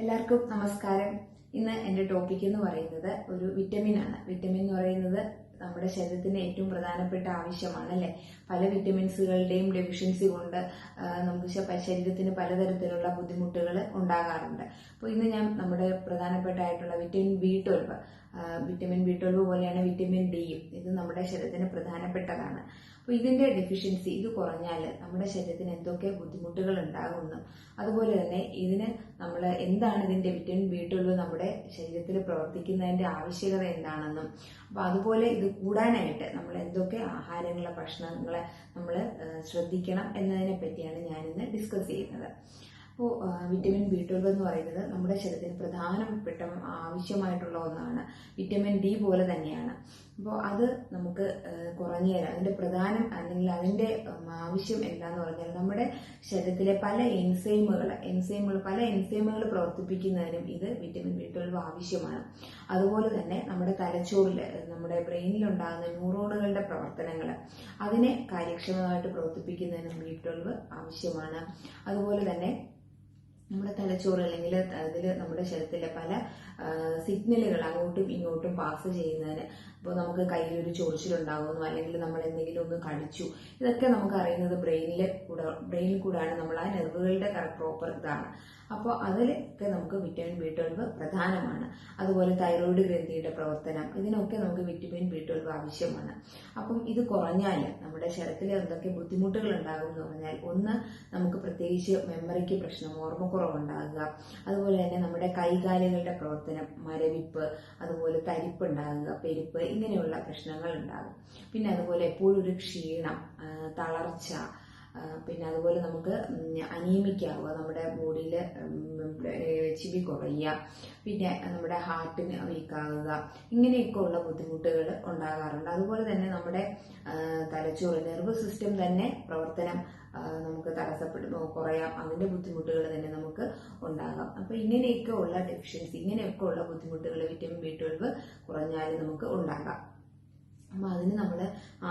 എല്ലാവർക്കും നമസ്കാരം. ഇന്ന് എന്റെ ടോപ്പിക് എന്ന് പറയുന്നത് ഒരു വിറ്റമിൻ ആണ്. വിറ്റമിൻ എന്ന് പറയുന്നത് നമ്മുടെ ശരീരത്തിന് ഏറ്റവും പ്രധാനപ്പെട്ട ആവശ്യമാണ് അല്ലേ? പല വിറ്റമിൻസുകളുടെയും ഡെഫിഷ്യൻസി കൊണ്ട് നമുക്ക് ശരീരത്തിന് പലതരത്തിലുള്ള ബുദ്ധിമുട്ടുകൾ ഉണ്ടാകാറുണ്ട്. അപ്പോൾ ഇന്ന് ഞാൻ നമ്മുടെ പ്രധാനപ്പെട്ടായിട്ടുള്ള vitamin B twelve vitamin B twelve പോലെയാണ് വിറ്റമിൻ ഡിയും ഇത് നമ്മുടെ ശരീരത്തിന് പ്രധാനപ്പെട്ടതാണ്. അപ്പോൾ ഇതിന്റെ ഡെഫിഷ്യൻസി ഇത് കുറഞ്ഞാൽ നമ്മുടെ ശരീരത്തിന് എന്തൊക്കെ ബുദ്ധിമുട്ടുകൾ ഉണ്ടാകുമെന്ന് അതുപോലെ തന്നെ ഇതിന് നമ്മൾ എന്താണ് ഇതിന്റെ വിറ്റമിൻ ട്വൽവ് നമ്മുടെ ശരീരത്തിൽ പ്രവർത്തിക്കുന്നതിന്റെ ആവശ്യകത എന്താണെന്നും അപ്പോൾ അതുപോലെ ഇത് കൂടാനായിട്ട് നമ്മൾ എന്തൊക്കെ ആഹാരങ്ങളെ ഭക്ഷണങ്ങളെ നമ്മൾ ശ്രദ്ധിക്കണം എന്നതിനെ പറ്റിയാണ് ഞാനിന്ന് ഡിസ്കസ് ചെയ്യുന്നത്. അപ്പോൾ വിറ്റമിൻ ബി ട്വൽവ് എന്ന് പറയുന്നത് നമ്മുടെ ശരീരത്തിന് പ്രധാനപ്പെട്ട ആവശ്യമായിട്ടുള്ള ഒന്നാണ്. വിറ്റമിൻ ഡി പോലെ തന്നെയാണ്. അപ്പോൾ അത് നമുക്ക് കുറഞ്ഞു തരാം. അതിന്റെ പ്രധാനം അല്ലെങ്കിൽ അതിന്റെ ആവശ്യം എന്താന്ന് പറഞ്ഞാൽ നമ്മുടെ ശരീരത്തിലെ പല എൻസൈമുകൾ എൻസൈമുകൾ പല എൻസൈമുകൾ പ്രവർത്തിപ്പിക്കുന്നതിനും ഇത് വിറ്റമിൻ ബി ട്വൽവ് ആവശ്യമാണ്. അതുപോലെ തന്നെ നമ്മുടെ തലച്ചോറിൽ നമ്മുടെ ബ്രെയിനിലുണ്ടാകുന്ന ന്യൂറോണുകളുടെ പ്രവർത്തനങ്ങൾ അതിനെ കാര്യക്ഷമമായിട്ട് പ്രവർത്തിപ്പിക്കുന്നതിനും ബി ട്വൽവ് ആവശ്യമാണ്. അതുപോലെ തന്നെ നമ്മുടെ തലച്ചോറ് അല്ലെങ്കിൽ അതിൽ നമ്മുടെ ശരീരത്തിലെ പല സിഗ്നലുകൾ അങ്ങോട്ടും ഇങ്ങോട്ടും പാസ് ചെയ്യുന്നതിന് അപ്പോൾ നമുക്ക് കയ്യിലൊരു ചൊറിച്ചിലുണ്ടാകുന്നു അല്ലെങ്കിൽ നമ്മൾ എന്തെങ്കിലും ഒന്ന് കടിച്ചു ഇതൊക്കെ നമുക്ക് അറിയുന്നത് ബ്രെയിനിലെ കൂടെ ബ്രെയിനിൽ കൂടാണ് നമ്മൾ ആ നെർവുകളുടെ പ്രോപ്പർ ഇതാണ്. അപ്പോൾ അതിലൊക്കെ നമുക്ക് വിറ്റമിൻ ബി ട്വൽവ് പ്രധാനമാണ്. അതുപോലെ തൈറോയിഡ് ഗ്രന്ഥിയുടെ പ്രവർത്തനം ഇതിനൊക്കെ നമുക്ക് വിറ്റമിൻ ബി ട്വൽവ് ആവശ്യമാണ്. അപ്പം ഇത് കുറഞ്ഞാൽ നമ്മുടെ ശരീരത്തിൽ എന്തൊക്കെ ബുദ്ധിമുട്ടുകൾ ഉണ്ടാകും എന്ന് പറഞ്ഞാൽ ഒന്ന് നമുക്ക് പ്രത്യേകിച്ച് മെമ്മറിക്ക് പ്രശ്നം ഓർമ്മക്കുറവ് ഉണ്ടാകുക അതുപോലെ തന്നെ നമ്മുടെ കൈകാലുകളുടെ പ്രവർത്തനം മരവിപ്പ് അതുപോലെ തരിപ്പ് ഉണ്ടാകുക പെരുപ്പ് ഇങ്ങനെയുള്ള പ്രശ്നങ്ങൾ ഉണ്ടാകും. പിന്നെ അതുപോലെ എപ്പോഴും ഒരു ക്ഷീണം തളർച്ച പിന്നെ അതുപോലെ നമുക്ക് അനീമിക്കാവുക നമ്മുടെ ബോഡിയിൽ ചിബി കുറയുക പിന്നെ നമ്മുടെ ഹാർട്ടിന് വീക്കാവുക ഇങ്ങനെയൊക്കെ ഉള്ള ബുദ്ധിമുട്ടുകൾ ഉണ്ടാകാറുണ്ട്. അതുപോലെ തന്നെ നമ്മുടെ തലച്ചോറ് നെർവ് സിസ്റ്റം തന്നെ പ്രവർത്തനം നമുക്ക് തടസ്സപ്പെടുമോ കുറയാം. അതിന്റെ ബുദ്ധിമുട്ടുകൾ തന്നെ നമുക്ക് ഉണ്ടാകാം. അപ്പൊ ഇങ്ങനെയൊക്കെ ഉള്ള ഡെഫിഷ്യൻസി ഇങ്ങനെയൊക്കെ ഉള്ള ബുദ്ധിമുട്ടുകൾ വിറ്റമിൻ ബി ട്വൽവ് കുറഞ്ഞാൽ നമുക്ക് ഉണ്ടാകാം. അപ്പൊ അതിന് നമ്മൾ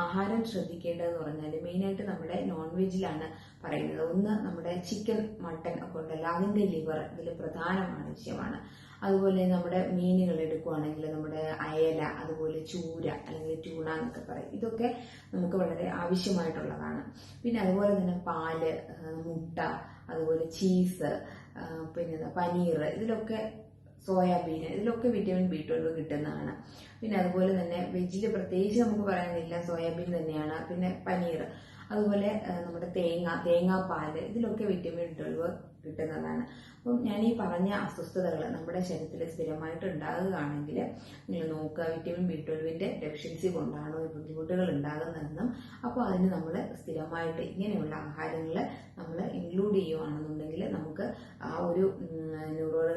ആഹാരം ശ്രദ്ധിക്കേണ്ടതെന്ന് പറഞ്ഞാൽ മെയിനായിട്ട് നമ്മുടെ നോൺ വെജിലാണ് പറയുന്നത്. ഒന്ന് നമ്മുടെ ചിക്കൻ മട്ടൻ ഒക്കെ ഉണ്ടല്ലോ അതിന്റെ ലിവർ ഇതിൽ പ്രധാനമാണ് വിഷയമാണ്. അതുപോലെ നമ്മുടെ മീനുകൾ എടുക്കുവാണെങ്കിൽ നമ്മുടെ അയല അതുപോലെ ചൂര അല്ലെങ്കിൽ ട്യൂണ എന്നൊക്കെ പറയും. ഇതൊക്കെ നമുക്ക് വളരെ ആവശ്യമായിട്ടുള്ളതാണ്. പിന്നെ അതുപോലെ തന്നെ പാൽ മുട്ട അതുപോലെ ചീസ് പിന്നെ പനീർ ഇതിലൊക്കെ സോയാബീൻ ഇതിലൊക്കെ വിറ്റാമിൻ ബി ട്വൽവ് കിട്ടുന്നതാണ്. പിന്നെ അതുപോലെ തന്നെ വെജിൽ പ്രത്യേകിച്ച് നമുക്ക് പറയാനില്ല സോയാബീൻ തന്നെയാണ്. പിന്നെ പനീർ അതുപോലെ നമ്മുടെ തേങ്ങ തേങ്ങാപ്പാൽ ഇതിലൊക്കെ വിറ്റാമിൻ ട്വൽവ് കിട്ടുന്നതാണ്. അപ്പം ഞാൻ ഈ പറഞ്ഞ അസ്വസ്ഥതകൾ നമ്മുടെ ശരീരത്തിൽ സ്ഥിരമായിട്ട് ഉണ്ടാകുകയാണെങ്കിൽ നിങ്ങൾ നോക്കുക വിറ്റാമിൻ ബി ട്വൽവിന്റെ ഡെഫിഷ്യൻസി കൊണ്ടാണോ ഈ ബുദ്ധിമുട്ടുകൾ ഉണ്ടാകുന്നതെന്നും അപ്പോൾ അതിന് നമ്മൾ സ്ഥിരമായിട്ട് ഇങ്ങനെയുള്ള ആഹാരങ്ങൾ നമ്മൾ ഇൻക്ലൂഡ് ചെയ്യുകയാണെന്നുണ്ടെങ്കിൽ നമുക്ക് ആ ഒരു ന്യൂറോണൽ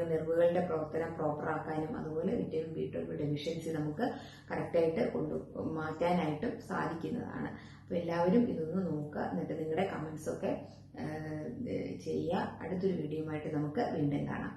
നെർവുകളുടെ പ്രവർത്തനം പ്രോപ്പർ ആക്കാനും അതുപോലെ വിറ്റമിൻ ബി ട്വൽവ് ഡെഫിഷ്യൻസി നമുക്ക് കറക്റ്റായിട്ട് കൊണ്ടു മാറ്റാനായിട്ടും സാധിക്കുന്നതാണ്. അപ്പോൾ എല്ലാവരും ഇതൊന്ന് നോക്കുക. എന്നിട്ട് നിങ്ങളുടെ കമൻസ് ഒക്കെ ചെയ്യുക. അടുത്തൊരു വീഡിയോയുമായിട്ട് നമുക്ക് വീണ്ടും കാണാം.